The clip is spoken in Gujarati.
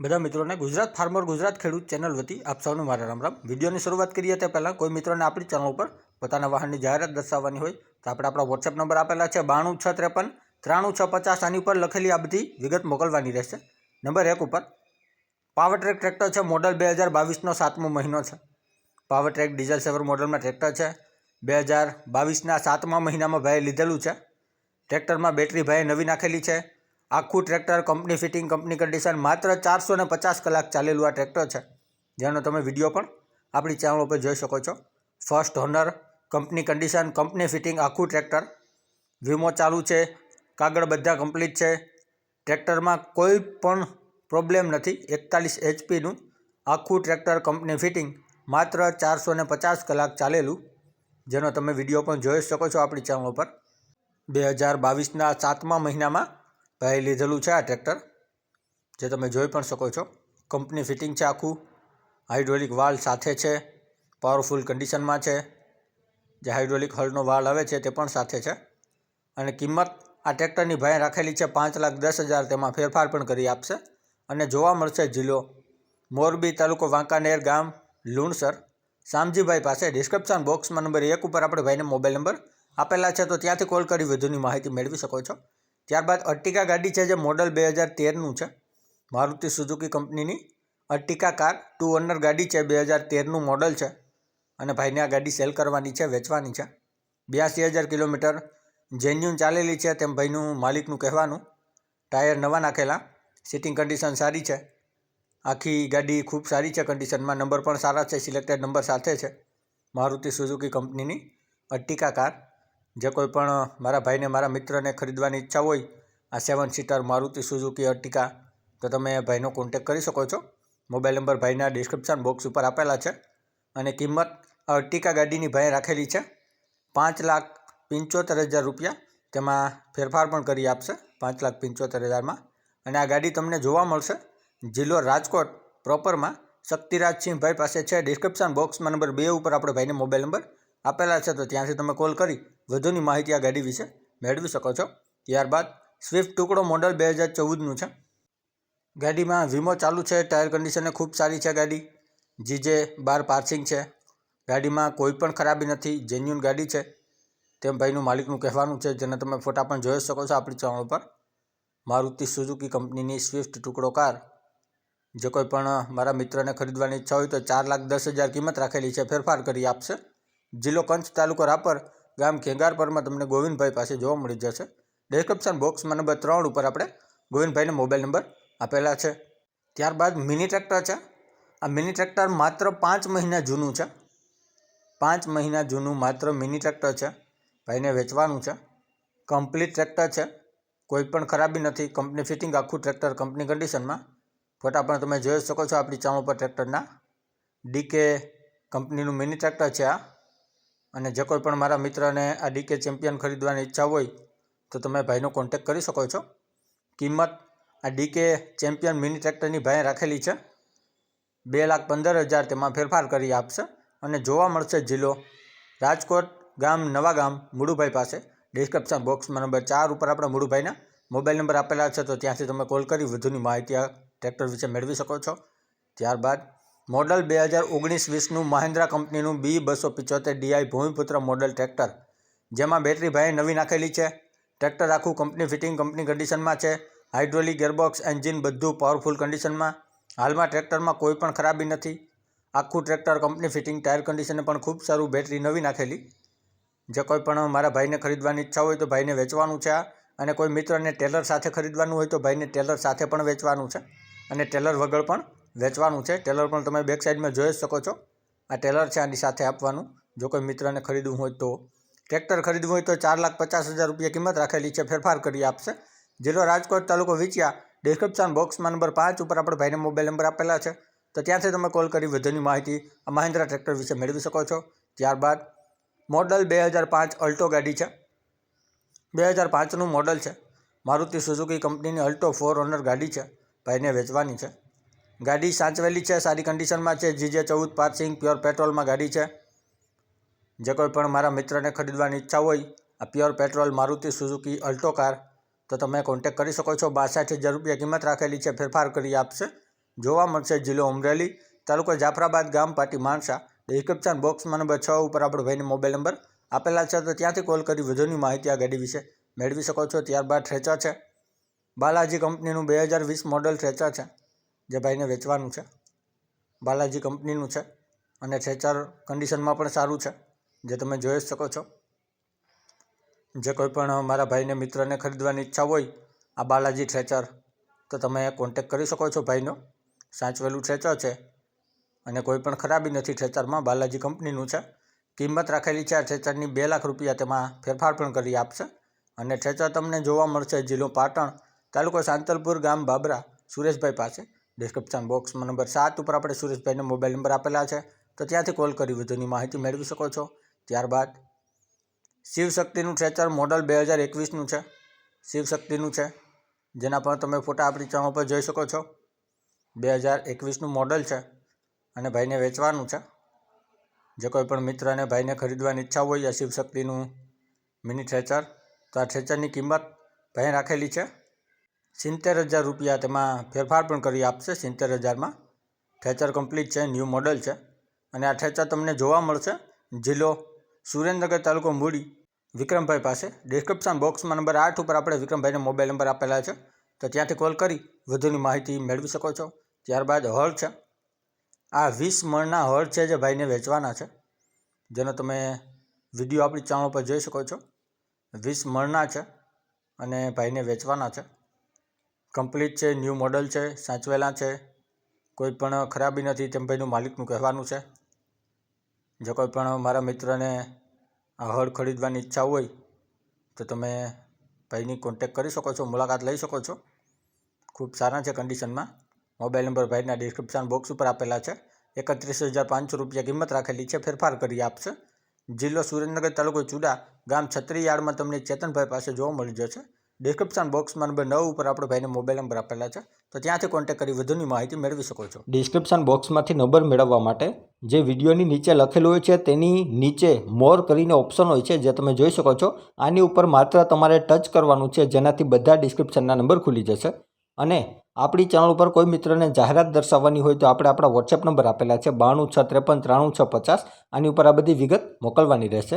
બધા મિત્રોને ગુજરાત ફાર્મર ગુજરાત ખેડૂત ચેનલ વતી આપ સૌનું મારા રામ રામ વિડીયોની શરૂઆત કરીએ તે પહેલાં કોઈ મિત્રોને આપણી ચેનલ ઉપર પોતાના વાહનની જાહેરાત દર્શાવવાની હોય તો આપણે આપણા વોટ્સએપ નંબર આપેલા છે બાણું છ ત્રેપન ત્રાણું છ પચાસ આની ઉપર લખેલી આ બધી વિગત મોકલવાની રહેશે. નંબર એક ઉપર, પાવર ટ્રેક ટ્રેક્ટર છે, મોડલ બે હજાર બાવીસનો સાતમો મહિનો છે. પાવર ટ્રેક ડીઝલ સેવર મોડલમાં ટ્રેક્ટર છે. બે હજાર બાવીસના સાતમા મહિનામાં ભાઈએ લીધેલું છે. ટ્રેક્ટરમાં બેટરી ભાઈએ નવી નાખેલી છે. આખું tractor company fitting company condition માત્ર ચારસો ને પચાસ કલાક ચાલેલું આ ટ્રેક્ટર છે. જેનો તમે વીડિયો પણ આપણી ચેનલ ઉપર જોઈ શકો છો. First owner company condition company fitting આખું ટ્રેક્ટર. વીમો ચાલુ છે, કાગળ બધા કમ્પ્લીટ છે. ટ્રેક્ટરમાં કોઈ પણ પ્રોબ્લેમ નથી. એકતાલીસ એચપીનું આખું ટ્રેક્ટર કંપની ફિટિંગ માત્ર ચારસો ને પચાસ કલાક ચાલેલું. જેનો તમે વીડિયો પણ જોઈ શકો છો આપણી ચેનલ ઉપર. બે હજાર બાવીસના સાતમા મહિનામાં ભાઈ લીધેલું છે આ ટ્રેક્ટર, જે તમે જોઈ પણ શકો છો. કંપની ફિટિંગ છે આખું, હાઇડ્રોલિક વાલ સાથે છે, પાવરફુલ કન્ડિશનમાં છે. જે હાઇડ્રોલિક હળનો વાલ આવે છે તે પણ સાથે છે. અને કિંમત આ ટ્રેક્ટરની ભાઈ રાખેલી છે પાંચ લાખ દસ હજાર, તેમાં ફેરફાર પણ કરી આપશે. અને જોવા મળશે જિલ્લો, મોરબી તાલુકો વાંકાનેર ગામ, લુણસર. શામજીભાઈ પાસે ડિસ્ક્રિપ્શન બોક્સમાં નંબર એક ઉપર આપણે ભાઈને મોબાઈલ નંબર આપેલા છે, તો ત્યાંથી કોલ કરી વધુની માહિતી મેળવી શકો છો. ત્યારબાદ અર્ટિકા ગાડી છે જે મોડલ બે હજાર તેરનું છે. મારુતિ સુઝુકી કંપનીની અર્ટિકા કાર ટુ ઓનર ગાડી છે, બે હજાર તેરનું મોડલ છે અને ભાઈને આ ગાડી સેલ કરવાની છે, વેચવાની છે. બ્યાસી હજાર કિલોમીટર જેન્યુન ચાલેલી છે તેમ ભાઈનું માલિકનું કહેવાનું. ટાયર નવા નાખેલા, સિટિંગ કન્ડિશન સારી છે. આખી ગાડી ખૂબ સારી છે કન્ડિશનમાં, નંબર પણ સારા છે, સિલેક્ટેડ નંબર સાથે છે. મારુતિ સુઝુકી કંપનીની અર્ટિકા કાર જે કોઈ પણ મારા ભાઈને, મારા મિત્રને ખરીદવાની ઈચ્છા હોય, આ seven seater Maruti Suzuki Ertiga, તો તમે ભાઈનો કોન્ટેક કરી શકો છો. મોબાઈલ નંબર ભાઈના ડિસ્ક્રિપ્શન બોક્સ ઉપર આપેલા છે અને કિંમત અર્ટિકા ગાડીની ભાઈ રાખેલી છે. પાંચ લાખ પંચોતેર હજાર રૂપિયા તેમાં ફેરફાર પણ કરી આપશે, પાંચ લાખ પંચોતેર હજારમાં અને આ ગાડી તમને જોવા મળશે. જિલ્લો રાજકોટ પ્રોપરમાં શક્તિરાજસિંહભાઈ પાસે છે. ડિસ્ક્રિપ્શન બોક્સમાં નંબર બે ઉપર આપણે ભાઈને મોબાઈલ નંબર આપેલા છે તો ત્યાંથી તમે કોલ કરી વધુની માહિતી આ ગાડી વિશે મેળવી શકો છો. ત્યારબાદ સ્વિફ્ટ ટુકડો મોડલ બે હજાર ચૌદનું છે. ગાડીમાં વીમો ચાલુ છે, ટાયર કન્ડિશને ખૂબ સારી છે ગાડી. જીજે બાર પાર્સિંગ છે. ગાડીમાં કોઈ પણ ખરાબી નથી જેન્યુન ગાડી છે. તેમ ભાઈનું માલિકનું કહેવાનું છે, જેને તમે ફોટા પણ જોઈ શકો છો આપણી ચેનલ ઉપર. મારુતિ સુઝુકી કંપનીની સ્વિફ્ટ ટુકડો કાર. જે કોઈ પણ મારા મિત્રને ખરીદવાની ઈચ્છા હોય તો ચાર લાખ દસ હજાર કિંમત રાખેલી છે, ફેરફાર કરી આપશે. જિલ્લો કંચ તાલુકો રાપર, ગામ ખેંગારપરમાં તમને ગોવિંદભાઈ પાસે જોવા મળી જશે. ડિસ્ક્રિપ્શન બોક્સમાં નંબર ત્રણ ઉપર આપણે ગોવિંદભાઈને મોબાઈલ નંબર આપેલા છે. ત્યારબાદ મિની ટ્રેક્ટર છે. આ મિની ટ્રેક્ટર માત્ર પાંચ મહિના જૂનું છે. પાંચ મહિના જૂનું માત્ર મિની ટ્રેક્ટર છે. ભાઈને વેચવાનું છે. કમ્પ્લીટ ટ્રેક્ટર છે. કોઈ પણ ખરાબી નથી. કંપની ફિટિંગ આખું ટ્રેક્ટર કંપની કન્ડિશનમાં ફોટા પણ તમે જોઈ શકો છો આપણી ચામો ઉપર ટ્રેક્ટરના. ડીકે કંપનીનું મિની ટ્રેક્ટર છે આ. અને જે કોઈ પણ મારા મિત્રને આ ડીકે ચેમ્પિયન ખરીદવાની ઈચ્છા હોય, તો તમે ભાઈનો કોન્ટેક કરી શકો છો. કિંમત આ ડીકે ચેમ્પિયન મિની ટ્રેક્ટરની ભાઈ રાખેલી છે. બે લાખ પંદર હજાર તેમાં ફેરફાર કરી આપશે અને જોવા મળશે જિલ્લો રાજકોટ ગામ, નવા ગામ મુળુભાઈ પાસે. ડિસ્ક્રિપ્શન બોક્સમાં નંબર ચાર ઉપર આપણા મુળુભાઈના મોબાઈલ નંબર આપેલા છે, તો ત્યાંથી તમે કોલ કરી વધુની માહિતી આ ટ્રેક્ટર વિશે મેળવી શકો છો. ત્યારબાદ મોડલ બે હજાર ઓગણીસ વીસનું મહિન્દ્રા કંપનીનું બી બસો પિચોતેર ડીઆઈ ભૂમિપુત્ર મોડલ ટ્રેક્ટર, જેમાં બેટરી ભાઈ નવી નાખેલી છે. ટ્રેક્ટર આખું કંપની ફિટિંગ, કંપની કન્ડિશનમાં છે. હાઇડ્રોલિક ગેરબોક્સ એન્જિન બધું પાવરફુલ કન્ડિશનમાં હાલમાં ટ્રેક્ટરમાં કોઈ પણ ખરાબી નથી. આખું ટ્રેક્ટર કંપની ફિટિંગ, ટાયર કન્ડિશને પણ ખૂબ સારું બેટરી નવી નાખેલી. જે કોઈ પણ મારા ભાઈને ખરીદવાની ઈચ્છા હોય તો ભાઈને વેચવાનું છે આ. અને કોઈ મિત્રને ટેલર સાથે ખરીદવાનું હોય તો ભાઈને ટેલર સાથે પણ વેચવાનું છે. અને ટેલર વગર પણ વેચવાનું છે. ટેલર પણ તમે બેક સાઈડમાં જોઈ શકો છો. આ ટેલર છે આની સાથે આપવાનું. જો કોઈ મિત્રને ખરીદવું હોય તો ટ્રેક્ટર ખરીદવું હોય તો ચાર લાખ પચાસ હજાર રૂપિયા કિંમત રાખેલી છે. ફેરફાર કરી આપશે. જિલ્લો રાજકોટ તાલુકો વિંછિયા ડિસ્ક્રિપ્શન બોક્સમાં નંબર પાંચ ઉપર આપણે ભાઈને મોબાઈલ નંબર આપેલા છે. તો ત્યાંથી તમે કોલ કરી વધુની માહિતી આ મહિન્દ્રા ટ્રેક્ટર વિશે મેળવી શકો છો. ત્યારબાદ મોડલ બે હજાર પાંચ અલ્ટો ગાડી છે. બે હજાર પાંચનું મોડલ છે. મારુતિ સુઝુકી કંપનીની અલ્ટો ફોર ઓનર ગાડી છે. ભાઈને વેચવાની છે. ગાડી સાચવેલી છે, સારી કન્ડિશનમાં છે. જીજે ચૌદ પાર્સિંગ પ્યોર પેટ્રોલમાં ગાડી છે. જે કોઈ પણ મારા મિત્રને ખરીદવાની ઈચ્છા હોય, આ pure petrol Maruti Suzuki Alto car, તો તમે કોન્ટેક કરી શકો છો. બાસઠ હજાર રૂપિયા કિંમત રાખેલી છે. ફેરફાર કરી આપશે. જોવા મળશે જિલ્લો અમરેલી, તાલુકો જાફરાબાદ, ગામ પાટી માણસા. ડિસ્ક્રિપ્શન બોક્સમાં નંબર છ ઉપર આપણો ભાઈને મોબાઈલ નંબર આપેલા છે. તો ત્યાંથી કોલ કરી વધુની માહિતી આ ગાડી વિશે મેળવી શકો છો. ત્યારબાદ ટ્રેચર છે. બાલાજી કંપનીનું બે હજાર વીસ મોડલ ટ્રેચર છે. જે ભાઈને વેચવાનું છે. બાલાજી કંપનીનું છે અને ટ્રેચર કન્ડિશનમાં પણ સારું છે, જે તમે જોઈ શકો છો. જે કોઈ પણ મારા ભાઈને મિત્રને ખરીદવાની ઈચ્છા હોય, આ બાલાજી ટ્રેચર તો તમે કોન્ટેક કરી શકો છો ભાઈનો. સાચવેલું ટ્રેચર છે અને કોઈ પણ ખરાબી નથી થ્રેચરમાં બાલાજી કંપનીનું છે. કિંમત રાખેલી છે આ ટ્રેચરની બે લાખ રૂપિયા તેમાં ફેરફાર પણ કરી આપશે. અને ટ્રેચર તમને જોવા મળશે જિલ્લો પાટણ તાલુકો સાંતલપુર ગામ બાબરા, સુરેશભાઈ પાસે. ડિસ્ક્રિપ્શન બોક્સમાં નંબર સાત ઉપર આપણે સુરેશભાઈનો મોબાઈલ નંબર આપેલા છે. તો ત્યાંથી કોલ કરી વધુની માહિતી મેળવી શકો છો. ત્યારબાદ શિવશક્તિનું ટ્રેચર મોડલ બે હજાર એકવીસનું છે. શિવશક્તિનું છે. જેના પર તમે ફોટા આપણી ચેનલ પર જોઈ શકો છો. બે હજાર એકવીસનું મોડલ છે અને ભાઈને વેચવાનું છે. જે કોઈ પણ મિત્ર અને ભાઈને ખરીદવાની ઈચ્છા હોય આ શિવશક્તિનું મિની ટ્રેચર તો આ ટ્રેચરની કિંમત ભાઈ રાખેલી છે. સિત્તેર હજાર રૂપિયા તેમાં ફેરફાર પણ કરી આપશે. સિત્તેર હજારમાં ટ્રેચર કમ્પ્લીટ છે ન્યૂ મોડલ છે. અને આ ટ્રેચર તમને જોવા મળશે. જિલ્લો સુરેન્દ્રનગર તાલુકો મૂડી, વિક્રમભાઈ પાસે. ડિસ્ક્રિપ્શન બોક્સમાં નંબર આઠ ઉપર આપણે વિક્રમભાઈને મોબાઈલ નંબર આપેલા છે. તો ત્યાંથી કોલ કરી, વધુની માહિતી મેળવી શકો છો. ત્યારબાદ હળ છે. આ વીસ મણના હળ છે જે ભાઈને વેચવાના છે. જેનો તમે વીડિયો આપણી ચાણો પર જોઈ શકો છો. વીસ મણના છે અને ભાઈને વેચવાના છે. કમ્પ્લીટ છે ન્યૂ મોડલ છે, સાચવેલા છે. કોઈ પણ ખરાબી નથી તેમ ભાઈનું માલિકનું કહેવાનું છે. જો કોઈ પણ મારા મિત્રને આ હળ ખરીદવાની ઈચ્છા હોય, તો તમે ભાઈની કોન્ટેક કરી શકો છો, મુલાકાત લઈ શકો છો. ખૂબ સારા છે કન્ડિશનમાં મોબાઈલ નંબર ભાઈના ડિસ્ક્રિપ્શન બોક્સ ઉપર આપેલા છે. એકત્રીસ હજાર પાંચસો રૂપિયા કિંમત રાખેલી છે, ફેરફાર કરી આપશે. જિલ્લો સુરેન્દ્રનગર તાલુકો ચુડા ગામ છત્રીયાળમાં તમને ચેતનભાઈ પાસે જોવા મળી જશે. ડિસ્ક્રિપ્શન બોક્સમાં નંબર નવ ઉપર આપણો ભાઈને મોબાઈલ નંબર આપેલા છે. તો ત્યાંથી કોન્ટેક્ટ કરી વધુની માહિતી મેળવી શકો છો. ડિસ્ક્રિપ્શન બોક્સમાંથી નંબર મેળવવા માટે જે વિડીયોની નીચે લખેલું હોય છે, તેની નીચે મોર કરીને ઓપ્શન હોય છે, જે તમે જોઈ શકો છો. આની ઉપર માત્ર તમારે ટચ કરવાનું છે, જેનાથી બધા ડિસ્ક્રિપ્શનના નંબર ખુલી જશે. અને આપણી ચેનલ ઉપર કોઈ મિત્રને જાહેરાત દર્શાવવાની હોય તો આપણે આપણા વોટ્સએપ નંબર આપેલા છે, બાણું, છ, ત્રેપન, ત્રાણું, છ, પચાસ. આની ઉપર આ બધી વિગત મોકલવાની રહેશે.